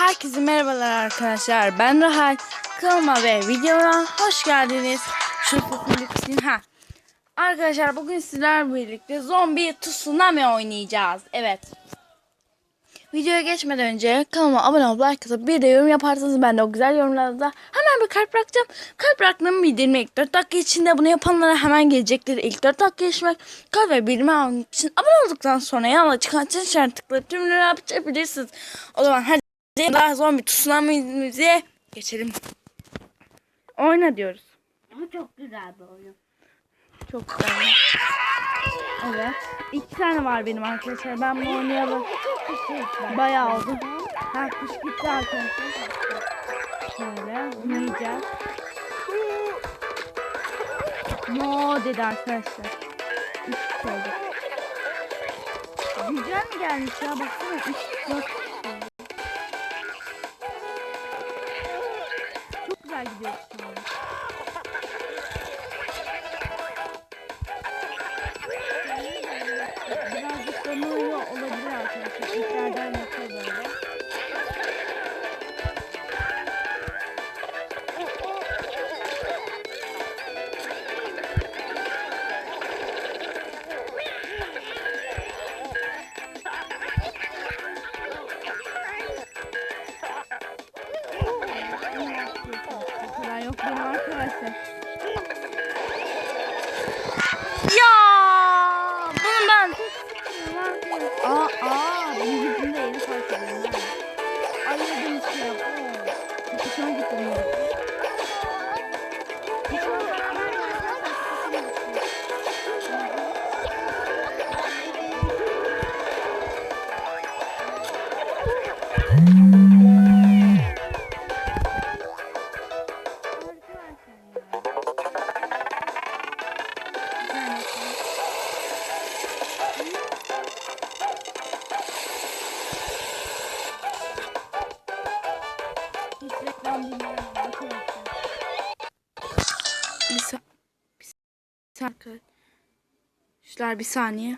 Herkese merhabalar arkadaşlar. Ben Rahel. Kanalıma ve videoma hoş geldiniz. Kısayım. Ha. Arkadaşlar bugün sizlerle birlikte zombi tsunami oynayacağız. Evet. Videoya geçmeden önce kanalıma abone olup like atıp bir de yorum yaparsanız ben de o güzel yorumlarda hemen bir kalp bırakacağım. Kalp bıraktığım bildirimi ilk 4 dakika içinde bunu yapanlara hemen gelecektir. İlk 4 dakika geçmek kalp ve bildirimi almak için abone olduktan sonra yanına çıkan çan tıklayıp tümleri yapabilirsiniz. O zaman hadi daha zombi tsunami'mize geçelim. Oyna diyoruz. Ama çok güzel bir oyun. Çok güzel. Evet. İki tane var benim arkadaşlar. Ben bunu oynayalım. Bayağı oldu. Ha kuş gitti arkadaşlar. Şöyle oynayacağız. No dedi arkadaşlar. Üç oldu. Güzel mi gelmiş ya baksana. Üç dört gidiyor ha. Ayırdım işte ya. Oo, Çok hoşuma gitti benim. Hiç bir saniye.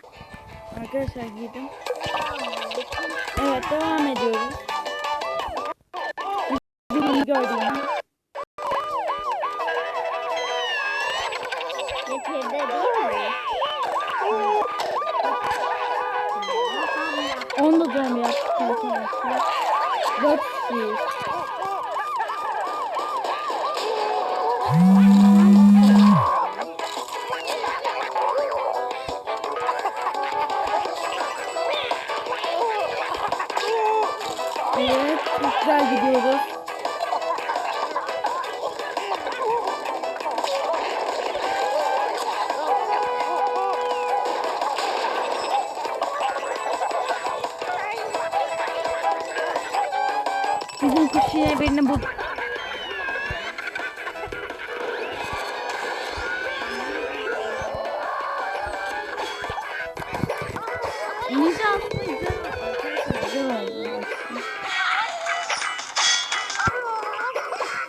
Arkadaşlar girdim. Evet devam ediyoruz. Bunu gördüm. Getirdi değil mi? Onu da dönüyor arkadaşlar. 400.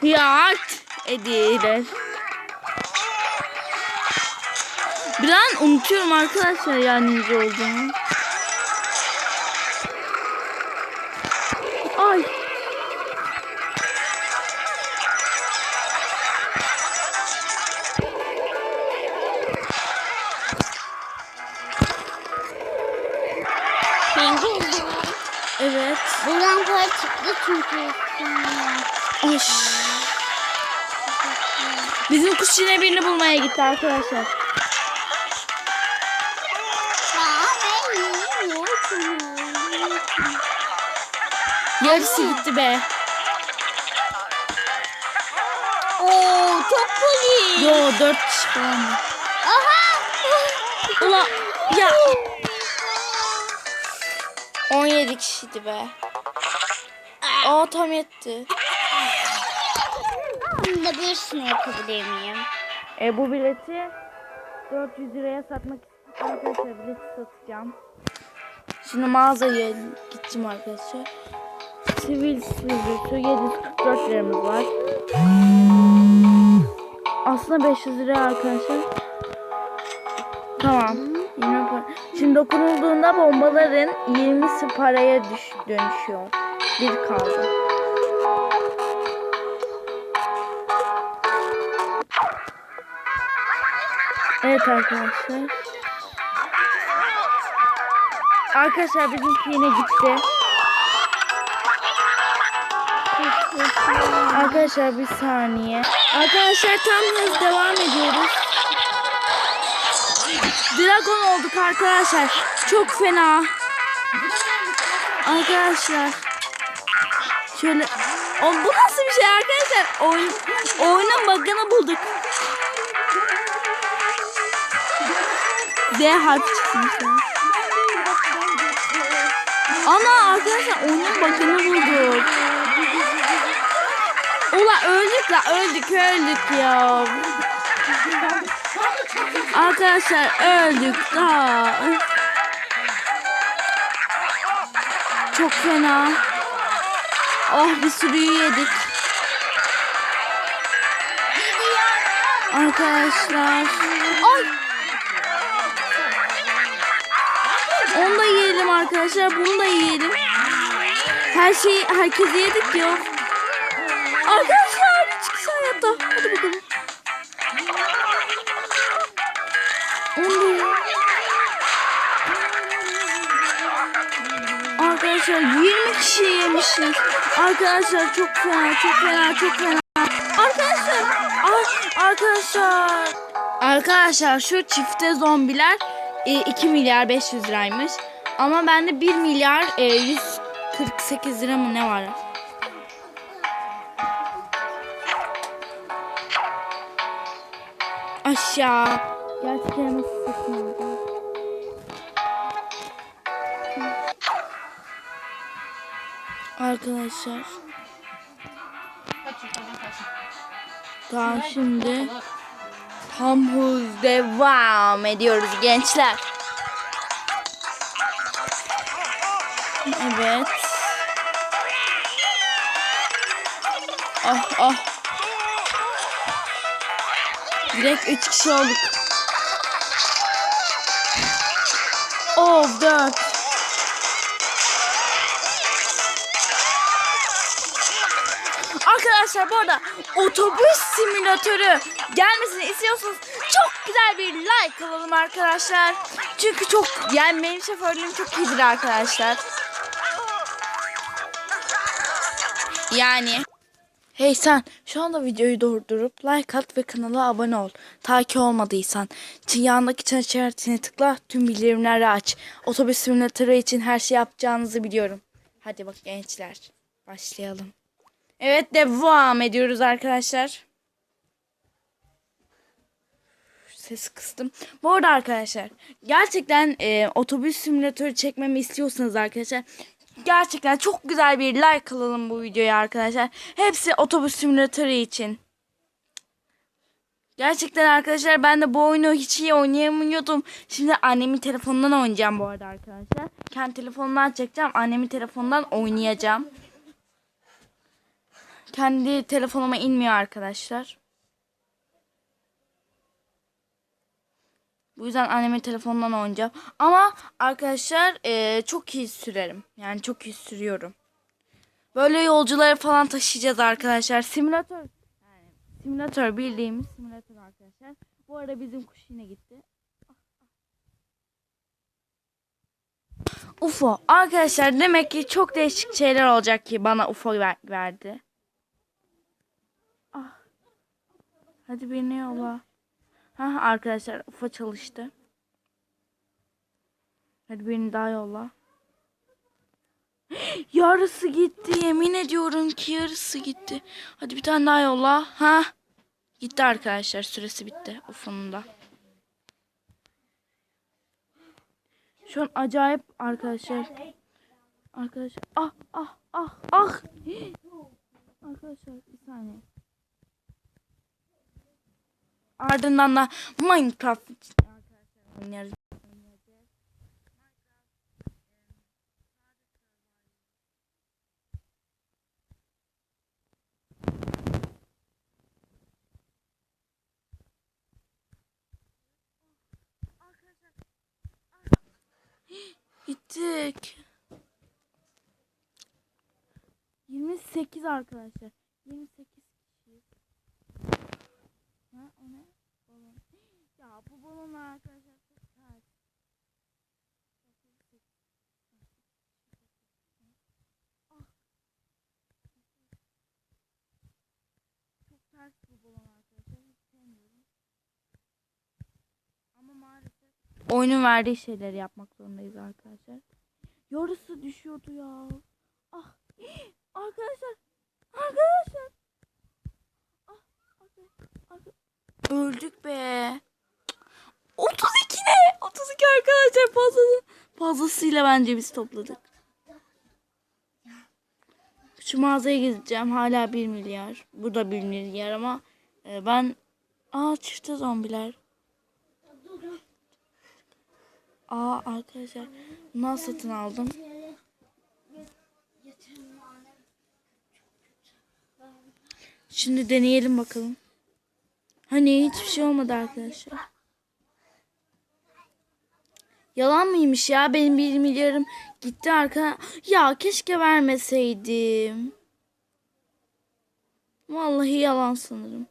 Ya ediler. Bir an unutuyorum arkadaşlar yani ninja olduğumu. Bulmaya gitti arkadaşlar. Yarısı gitti be. Oo çok polis. Yo dört kişi falan. Aha. Ula ya. 17 kişiydi be. Aa tam yetti. Bunu da birisine yapabilir miyim? E bu bileti 400 liraya satmak istiyorum arkadaşlar bileti satacağım. Şimdi mağazaya gideceğim arkadaşlar. Sivil sivil 744 liramız var. Aslında 500 lira arkadaşlar. Tamam. 20 para. Şimdi dokunulduğunda bombaların 20'si paraya düş dönüşüyor. Bir kaldı. Evet arkadaşlar. Arkadaşlar bizimki yine gitti. Arkadaşlar bir saniye. Arkadaşlar tam hız devam ediyoruz. Dragon olduk arkadaşlar. Çok fena. Arkadaşlar. Şöyle. O, bu nasıl bir şey arkadaşlar? Oyun, oyunun bug'ını bulduk. Z harfi çıkmış. Ana arkadaşlar oyunun bug'ını bulduk. Ula öldük la öldük öldük ya. Arkadaşlar öldük da. Çok fena. Oh bir sürüyü yedik. Arkadaşlar. Arkadaşlar. Bunu da yiyelim. Her şeyi herkes yedik diyor. Arkadaşlar hiç kişi hayatta. Hadi bakalım. Onu. Arkadaşlar 20 kişi yemişiz. Arkadaşlar çok fena, çok fena, çok fena. Arkadaşlar, ar- arkadaşlar. Arkadaşlar şu çifte zombiler e, 2 milyar 500 liraymış. Ama bende 1 milyar e, 148 lira mı ne var? Aşağı. Gerçekten nasıl saçma. Arkadaşlar. Tamam şimdi tam hız devam ediyoruz gençler. Evet. Ah ah. Direkt üç kişi olduk. Of dört. Arkadaşlar bu arada otobüs simülatörü gelmesini istiyorsanız çok güzel bir like alalım arkadaşlar. Çünkü çok yani benim şoförlüğüm çok iyidir arkadaşlar. Yani Hey sen şu anda videoyu durdurup like at ve kanala abone ol. Ta ki olmadıysan. Çin yanındaki çan işaretine tıkla tüm bildirimleri aç. Otobüs simülatörü için her şey yapacağınızı biliyorum. Hadi bak gençler başlayalım. Evet devam ediyoruz arkadaşlar. Ses kıstım. Bu arada arkadaşlar gerçekten e, otobüs simülatörü çekmemi istiyorsanız arkadaşlar gerçekten çok güzel bir like alalım bu videoya arkadaşlar. Hepsi otobüs simülatörü için. Gerçekten arkadaşlar ben de bu oyunu hiç iyi oynayamıyordum. Şimdi annemin telefonundan oynayacağım bu arada arkadaşlar. Kendi telefonumdan çekeceğim. Annemin telefonundan oynayacağım. Kendi telefonuma inmiyor arkadaşlar. Bu yüzden annemin telefonundan oynayacağım. Ama arkadaşlar eee, çok iyi sürerim. Yani çok iyi sürüyorum. Böyle yolcuları falan taşıyacağız arkadaşlar. Simülatör. Yani simülatör bildiğimiz simülatör arkadaşlar. Bu arada bizim kuş yine gitti. UFO. Arkadaşlar demek ki çok değişik şeyler olacak ki bana UFO ver- verdi. Ah. Hadi beni yolla. Ha arkadaşlar UFO çalıştı. Hadi beni daha yolla. Yarısı gitti. Yemin ediyorum ki yarısı gitti. Hadi bir tane daha yolla. Ha. Gitti arkadaşlar. Süresi bitti. UFO'nun da. Şu an acayip arkadaşlar. Arkadaşlar. Ah ah ah ah. Arkadaşlar bir saniye. Ardından da Minecraft oynarız. Gittik. 28 arkadaşlar. 28 kişi. Ha o ne? Balon. Ya bu balon arkadaşlar çok ters. Ah. Çok ters bu balon arkadaşlar. Hiç sevmiyorum. Ama maalesef oyunun verdiği şeyleri yapmak zorundayız arkadaşlar. Yarısı düşüyordu ya. Ah. Arkadaşlar. Arkadaşlar. Ah. arka- arka- Öldük be. 32 ne? 32 arkadaşlar fazlası. Fazlasıyla bence biz topladık. Şu mağazaya gideceğim. Hala 1 milyar. Bu da 1 milyar ama e, ben Aa çifte zombiler. Aa arkadaşlar bundan satın aldım. Şimdi deneyelim bakalım. Hani hiçbir şey olmadı arkadaşlar. Yalan mıymış ya benim bir milyarım gitti arka. Ya keşke vermeseydim. Vallahi yalan sanırım.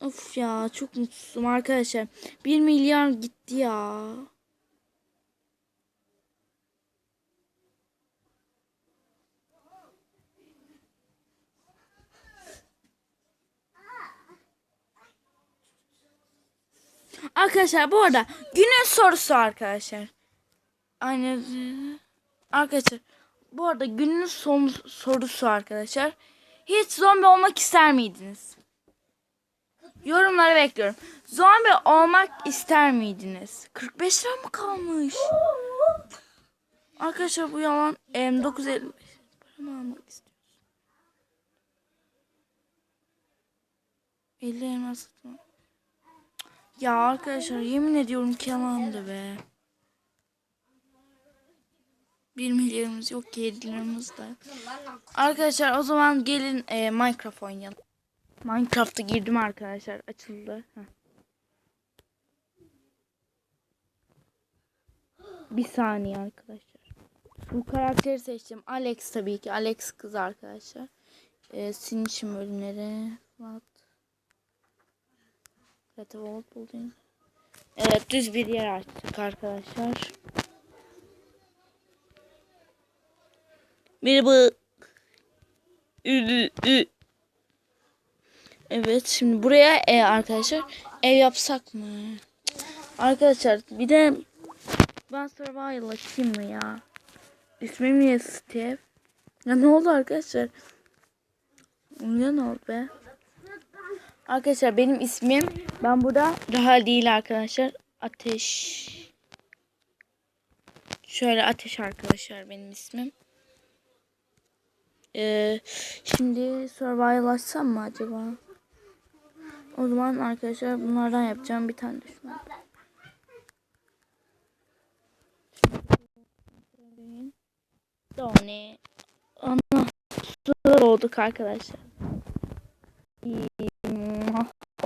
Of ya çok mutsuzum arkadaşlar. Bir milyar gitti ya. Arkadaşlar bu arada günün sorusu arkadaşlar. Aynı arkadaşlar bu arada günün son sorusu arkadaşlar. Hiç zombi olmak ister miydiniz? Yorumlara bekliyorum. Zombi olmak ister miydiniz? 45 lira mı kalmış? Arkadaşlar bu yalan. Em 955 paramı almak istiyoruz. 50 elmas satın. Ya arkadaşlar yemin ediyorum yalandı be. 1 milyarımız yok ki 7 liramız da. Arkadaşlar o zaman gelin e, Minecraft oynayalım. Minecraft'a girdim arkadaşlar. Açıldı. Heh. Bir saniye arkadaşlar. Bu karakteri seçtim. Alex tabii ki. Alex kız arkadaşlar. Ee, sinişim bölümleri. What? Creative World Building. Evet düz bir yer açtık arkadaşlar. Merhaba. Evet şimdi buraya e, arkadaşlar ev yapsak mı? Arkadaşlar bir de ben survival açayım mı ya? İsmim niye Steve? Ya ne oldu arkadaşlar? Ya ne oldu be? Arkadaşlar benim ismim ben burada Rahal değil arkadaşlar. Ateş. Şöyle ateş arkadaşlar benim ismim. Ee, şimdi survival açsam mı acaba? O zaman arkadaşlar bunlardan yapacağım bir tane düşman. Doni. Ana. Suda olduk arkadaşlar.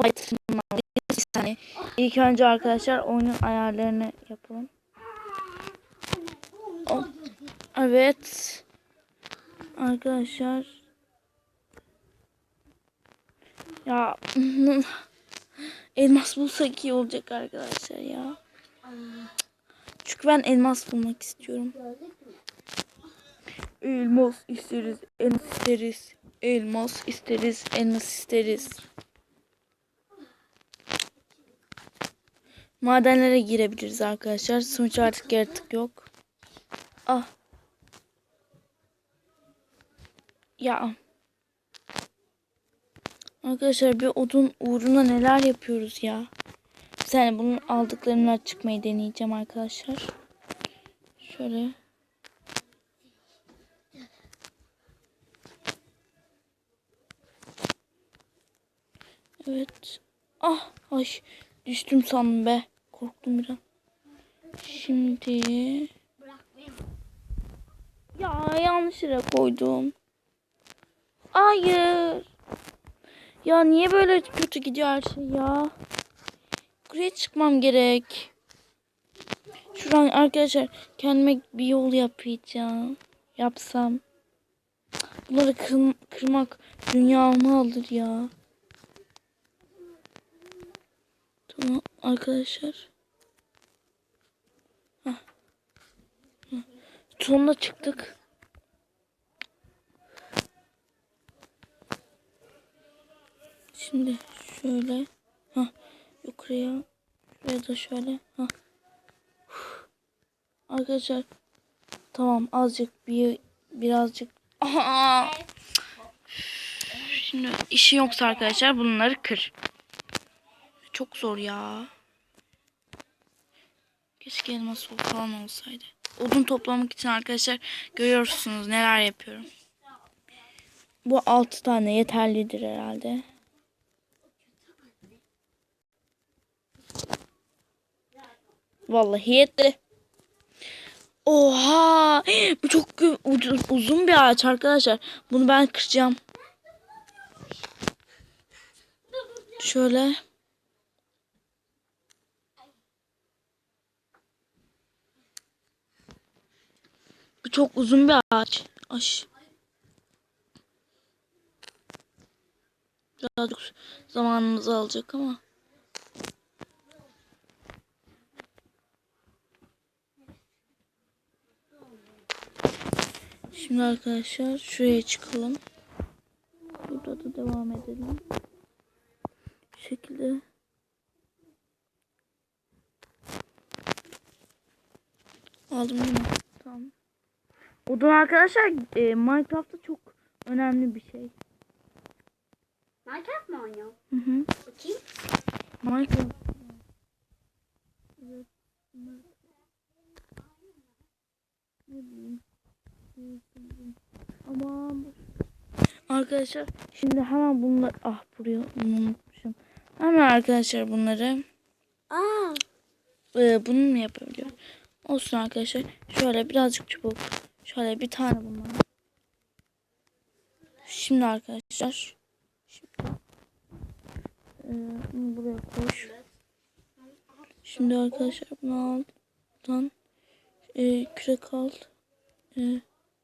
Bir saniye. İlk önce arkadaşlar oyunun ayarlarını yapalım. Evet. Arkadaşlar. Ya elmas bulsak iyi olacak arkadaşlar ya. Çünkü ben elmas bulmak istiyorum. Elmas isteriz, elmas isteriz. Elmas isteriz, elmas isteriz. Madenlere girebiliriz arkadaşlar. Sonuç artık yaratık yok. Ah. Ya. Arkadaşlar bir odun uğruna neler yapıyoruz ya. Bir bunun aldıklarını çıkmayı deneyeceğim arkadaşlar. Şöyle. Evet. Ah ay düştüm sandım be. Korktum biraz. Şimdi ya yanlış yere koydum. Hayır. Ya niye böyle kötü gidiyor her şey ya? Buraya çıkmam gerek. Şuradan arkadaşlar kendime bir yol yapacağım. Yapsam. Bunları kır, kırmak dünyamı alır ya. Tamam arkadaşlar. Hah. Hah. Sonuna çıktık. Şimdi şöyle. Ha yukarıya. Şuraya da şöyle. Ha. Arkadaşlar tamam azıcık bir birazcık Aha! Şimdi işin yoksa arkadaşlar bunları kır. Çok zor ya. Keşke elmas falan olsaydı. Odun toplamak için arkadaşlar görüyorsunuz neler yapıyorum. Bu 6 tane yeterlidir herhalde. Vallahi yetti. Oha! Bu çok uzun bir ağaç arkadaşlar. Bunu ben kıracağım. Şöyle. Çok uzun bir ağaç. Aş. Birazcık zamanımızı alacak ama. Şimdi arkadaşlar şuraya çıkalım. Burada da devam edelim. Bu şekilde. Aldım mi? Tamam. Odun arkadaşlar e, Minecraft'ta çok önemli bir şey. Minecraft mı oynuyor? Hı hı. Bakayım. Minecraft. Evet. bunlar- Ne bileyim. Aman. Arkadaşlar şimdi hemen bunları ah buraya unutmuşum. Hemen arkadaşlar bunları Aa. e, bunu mu yapabiliyorum? Olsun arkadaşlar. Şöyle birazcık çubuk. Şöyle bir tane bundan. Şimdi arkadaşlar. Şimdi, e, buraya koş. Şimdi arkadaşlar bunu alttan e, kürek al. E,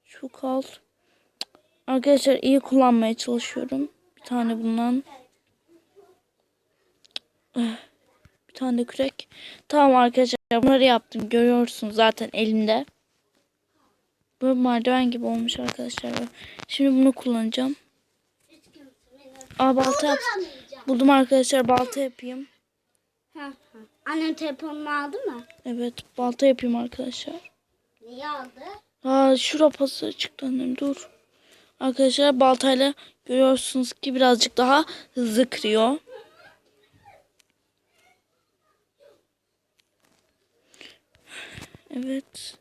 şu kal. Arkadaşlar iyi kullanmaya çalışıyorum. Bir tane bundan. Eh, Bir tane de kürek. Tamam arkadaşlar bunları yaptım. Görüyorsunuz zaten elimde. Böyle merdiven gibi olmuş arkadaşlar. Şimdi bunu kullanacağım. Aa balta yap. Buldum arkadaşlar balta yapayım. Annem telefonunu aldı mı? Evet balta yapayım arkadaşlar. Niye aldı? Aa şu rapası çıktı annem dur. Arkadaşlar baltayla görüyorsunuz ki birazcık daha hızlı kırıyor. Evet.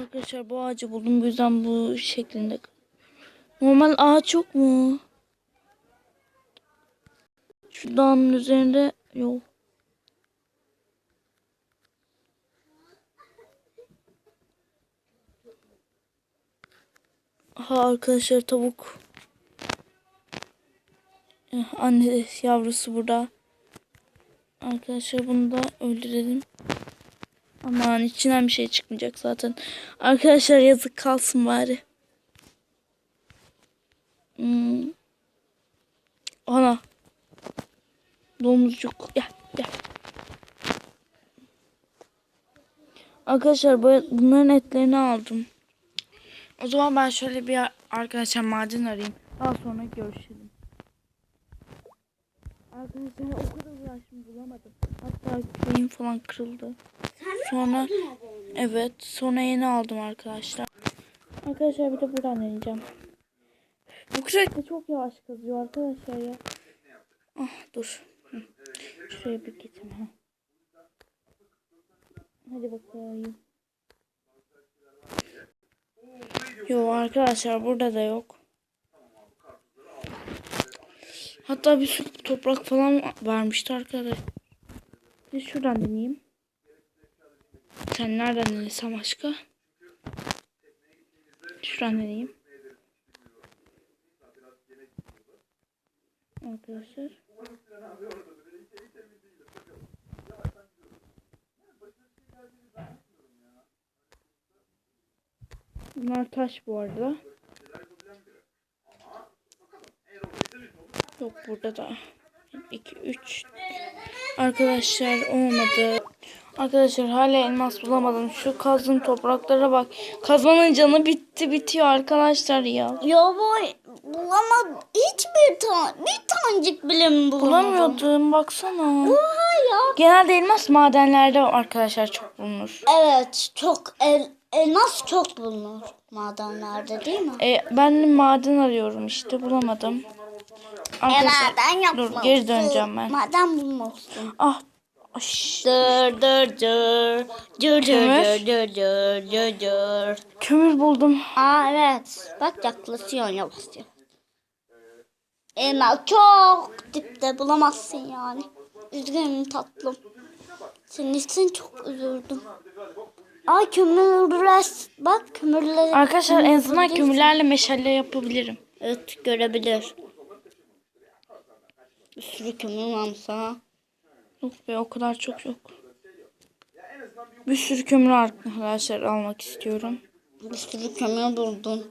Arkadaşlar bu ağacı buldum. Bu yüzden bu şeklinde. Normal ağaç yok mu? Şu dağın üzerinde yok. Aha arkadaşlar tavuk. Eh, Anne yavrusu burada. Arkadaşlar bunu da öldürelim. Aman içinden bir şey çıkmayacak zaten. Arkadaşlar yazık kalsın bari. Hmm. Ana. Domuzcuk. Gel gel. Arkadaşlar bu- bunların etlerini aldım. O zaman ben şöyle bir arkadaşlar maden arayayım. Daha sonra görüşelim. Arkadaşlar o kadar uğraştım bulamadım. Hatta küreğim falan kırıldı. Sonra evet sonra yeni aldım arkadaşlar. Arkadaşlar bir de buradan deneyeceğim. Bu kürek çok yavaş kazıyor arkadaşlar ya. Ah dur. Hı. Şuraya bir. Ha. Hadi bakayım. Yok arkadaşlar burada da yok. Hatta bir sürü toprak falan varmıştı arkadaşlar. Bir şuradan deneyeyim. Sen nereden denesem başka? Şuradan deneyeyim. Arkadaşlar. Bunlar taş bu arada. Yok burada da 2 3 Arkadaşlar olmadı. Arkadaşlar hala elmas bulamadım. Şu kazdığım topraklara bak. Kazmanın canı bitti bitiyor arkadaşlar ya. Ya boy bulamadım. Hiçbir tane bir tanecik bile mi bulamadım? Bulamıyordum baksana. Oha ya. Genelde elmas madenlerde arkadaşlar çok bulunur. Evet çok el, elmas çok bulunur madenlerde değil mi? E, ben de maden arıyorum işte bulamadım. Arkadaşlar maden dur geri döneceğim ben. Maden bulmalısın. Ah Aş, Dır dır dır. Dır dır Kömür. dır dır dır dır kömür buldum. Aa evet. Bak yaklaşıyor yavaş yavaş. Elma çok dipte bulamazsın yani. Üzgünüm tatlım. Senin için çok üzüldüm. Ay kömürler. Bak kömürler. Arkadaşlar en azından kömür kömürlerle meşale yapabilirim. Evet görebilir. Bir sürü kömür varmış sana. Yok be o kadar çok yok. Bir sürü kömür arkadaşlar almak istiyorum. Bir sürü kömür buldum.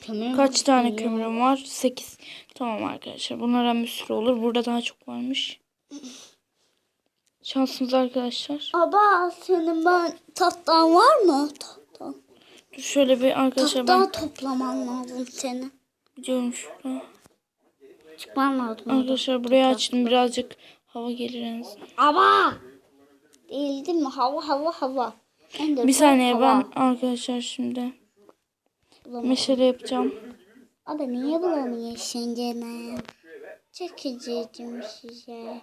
Kömür Kaç tane ya. kömürüm var? 8. Tamam arkadaşlar. Bunlardan bir sürü olur. Burada daha çok varmış. Şansınız arkadaşlar. Aba senin ben tahtan var mı? Tahtan. Dur şöyle bir arkadaşlar Tahta ben toplaman lazım senin. gidiyorum şuraya. Çıkman lazım. Arkadaşlar buraya açtım birazcık hava gelir en azından. Aba. Değil değil mi? Hava hava hava. Ender Bir saniye hava. ben arkadaşlar şimdi Bulamadım. meşale yapacağım. Abi niye bulamıyorsun canım? Çok üzüldüm size.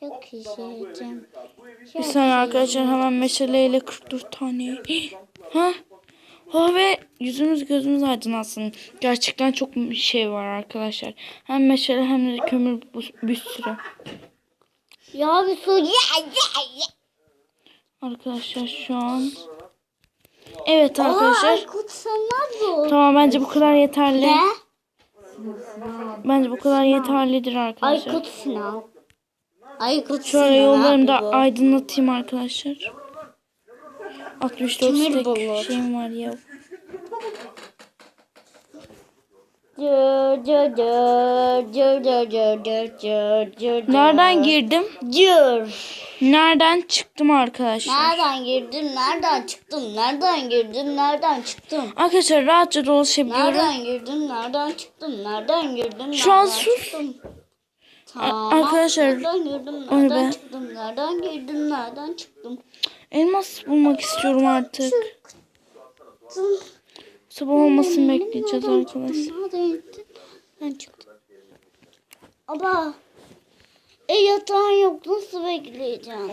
Çok üzüldüm. Bir saniye arkadaşlar hemen meşaleyle 44 tane. ha? Ha ve yüzümüz gözümüz aydınlansın. Gerçekten çok şey var arkadaşlar. Hem meşale hem de kömür bir sürü. Ya bir su. Arkadaşlar şu an. Evet Aa, arkadaşlar. Yapıyorsun? Tamam bence bu kadar yeterli. Ne? Bence bu kadar yeterlidir arkadaşlar. Aykut Sinan. Aykut Şöyle yollarımı da aydınlatayım arkadaşlar. 64 tek şeyim var ya. Nereden girdim? Cır. Nereden çıktım arkadaşlar? Nereden girdim? Nereden çıktım? Nereden girdim? Nereden çıktım? Arkadaşlar rahatça dolaşabiliyorum. Nereden girdim? Nereden çıktım? Nereden girdim? Şu an sus. Tamam. Arkadaşlar. Nereden girdim? Nereden çıktım? Nereden girdim? Nereden çıktım? Elmas bulmak istiyorum artık. Sabah olmasını bekleyeceğiz arkadaşlar. Nereden çıktın? Aba. E yatağın yok. Nasıl bekleyeceğim?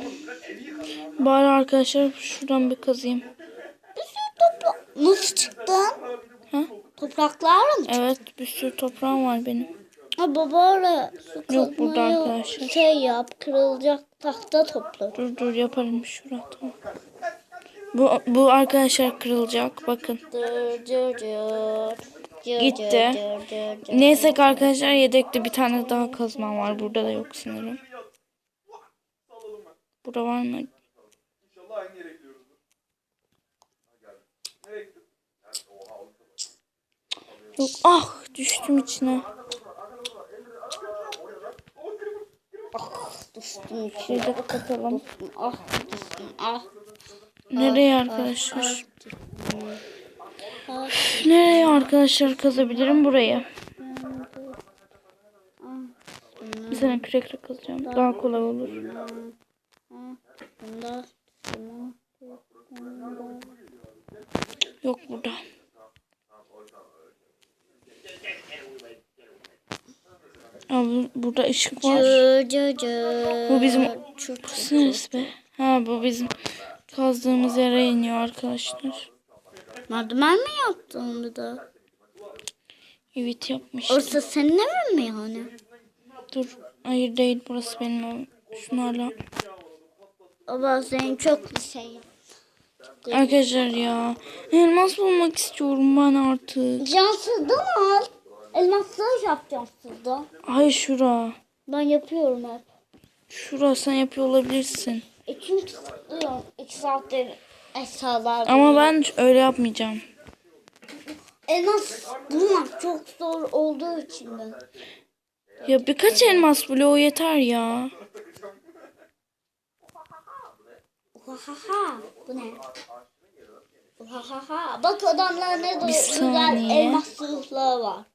Bari arkadaşlar şuradan bir kazayım. Bir sürü toprak. Nasıl çıktın? Ha? Topraklarla mı çıktın? Evet bir sürü toprağım var benim. Ha babayla su Yok, burada kazmayı arkadaşlar. Şey yap. Kırılacak tahta topla. Dur dur yaparım şurada. Tamam. Bu, bu arkadaşlar kırılacak. Bakın. Gitti. Neyse ki arkadaşlar yedekte bir tane daha kazmam var. Burada da yok sanırım. Burada var mı? İnşallah aynı yere gidiyoruzdur. Nereye gittin? Yok. Ah düştüm içine. Düştüm Şurayı da kapatalım. Ah düştüm. Ah. Nereye arkadaşlar? Nereye arkadaşlar kazabilirim? Burayı. Bir sene kürekle kazacağım. Daha kolay olur. Yok burada. Abi burada ışık var. Cır cır cır. Bu bizim- neresi be? Ha bu bizim kazdığımız yere iniyor arkadaşlar. Merdiven mi yaptın bir de? Evet yapmıştım. Orası senin evin mi yani? Dur. Hayır değil burası benim evim. Şunlarla. Baba senin çok bir şey. Arkadaşlar ya. Elmas bulmak istiyorum ben artık. Cansızdan al. Elmasları yap cansızdan. Hayır şura. Ben yapıyorum hep. Şura sen yapıyor olabilirsin. E çünkü sıkılıyorum. İki saattir eşyalar. Ama ben öyle yapmayacağım. Elmas bulmak çok zor olduğu için ben. Ya birkaç elmas bloğu yeter ya. Uhaha. Bu ne? Uhaha. Bak adamlar ne güzel elmas zırhları var.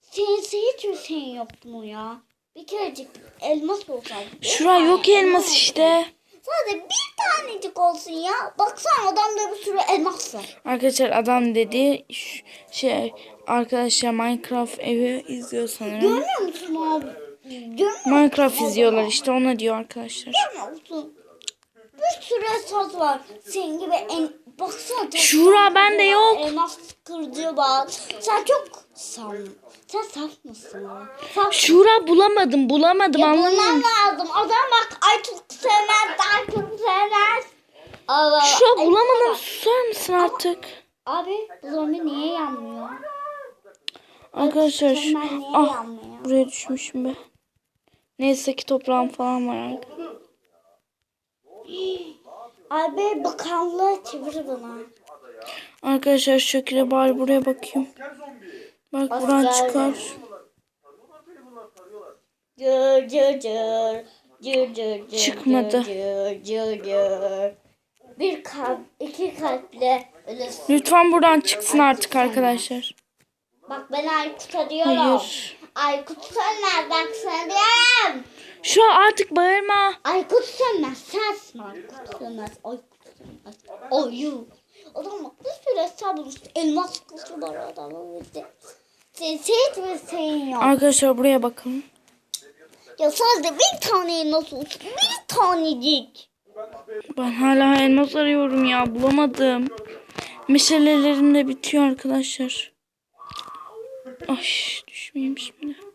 Senin hiç mi senin yok mu ya? Bir kerecik elmas olsaydı. Şura yok elmas işte. Sadece bir tanecik olsun ya. Baksana adamda bir sürü elmas var. Arkadaşlar adam dedi ş- şey arkadaşlar Minecraft evi izliyor sanırım. Görmüyor musun abi? Görmüyor musun? Minecraft izliyorlar işte ona diyor arkadaşlar. Görmüyor musun? Bir sürü saz var. Senin gibi en... Baksana. tek- Şura bende yok. Elmas kırıcı var. Sen çok saf. Sen saf mısın? Saf. Şura bulamadım bulamadım Ya anlamıyorum. lazım. Adam bak ay çok sevmez. Ay çok sevmez. Allah. Şura Ay, bulamadım bak. susar mısın artık? Abi zombi niye yanmıyor? Arkadaşlar şu, ah yanmıyor? buraya düşmüşüm be. Neyse ki toprağım falan var. Abi bakanlığı çevir bana. Arkadaşlar şekilde bari buraya bakayım. Bak buradan Asker. çıkar. Cır cır cır. Cır cır cır. Çıkmadı. Cır cır cır. Bir kalp, iki kalple ölürsün. Lütfen buradan çıksın artık arkadaşlar. Bak ben Aykut arıyorum. Hayır. Aykut sönmez bak sanıyorum. Şu an artık bağırma. Aykut sönmez sensin Aykut sönmez. Aykut sönmez. Oyu. Adam bak bir sürü hesap bulmuş. Elmas kılıcı var adamın. Sen hiç mi senin yok? Arkadaşlar buraya bakalım. Ya sadece bir tane elmas olsun. Bir tanecik. Ben hala elmas arıyorum ya bulamadım. Meşalelerim de bitiyor arkadaşlar. Ay düşmeyeyim şimdi.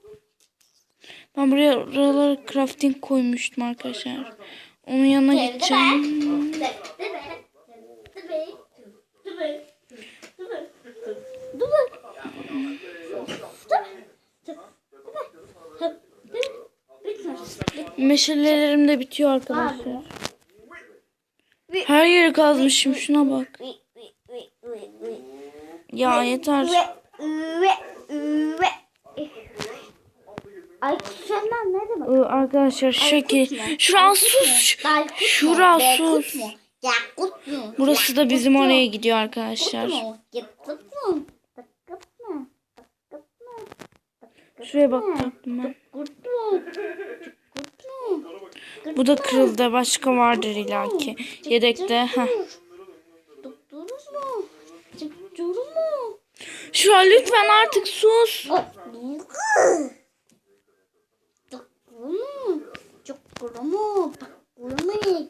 Ben buraya buralara crafting koymuştum arkadaşlar. Onun yanına gideceğim. Meşalelerim de bitiyor arkadaşlar. Her yeri kazmışım şuna bak. Ya yeter. Ay senden ne demek? Ee, Arkadaşlar şu şekil. Şura sus. Şura sus. Yakut mu? Burası da bizim oraya gidiyor arkadaşlar. Şuraya bakacaktım ben. Bu da kırıldı. Başka vardır illaki. Yedekte. Heh. Mu? Şura lütfen artık sus. Doktoru mu? Doktoru mu? Doktoru mu?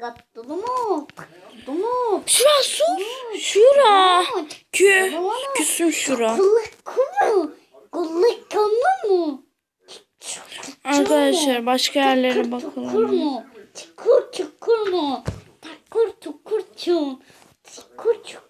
Doktoru mu? Doktoru mu? Şura sus. Şura. Kü. Küsüm şura. Kılık mu? Kılık kanı mı? Arkadaşlar başka yerlere Çukur bakalım. mu? Çukur çukur mu? Takur tukur çum. Çukur çukur.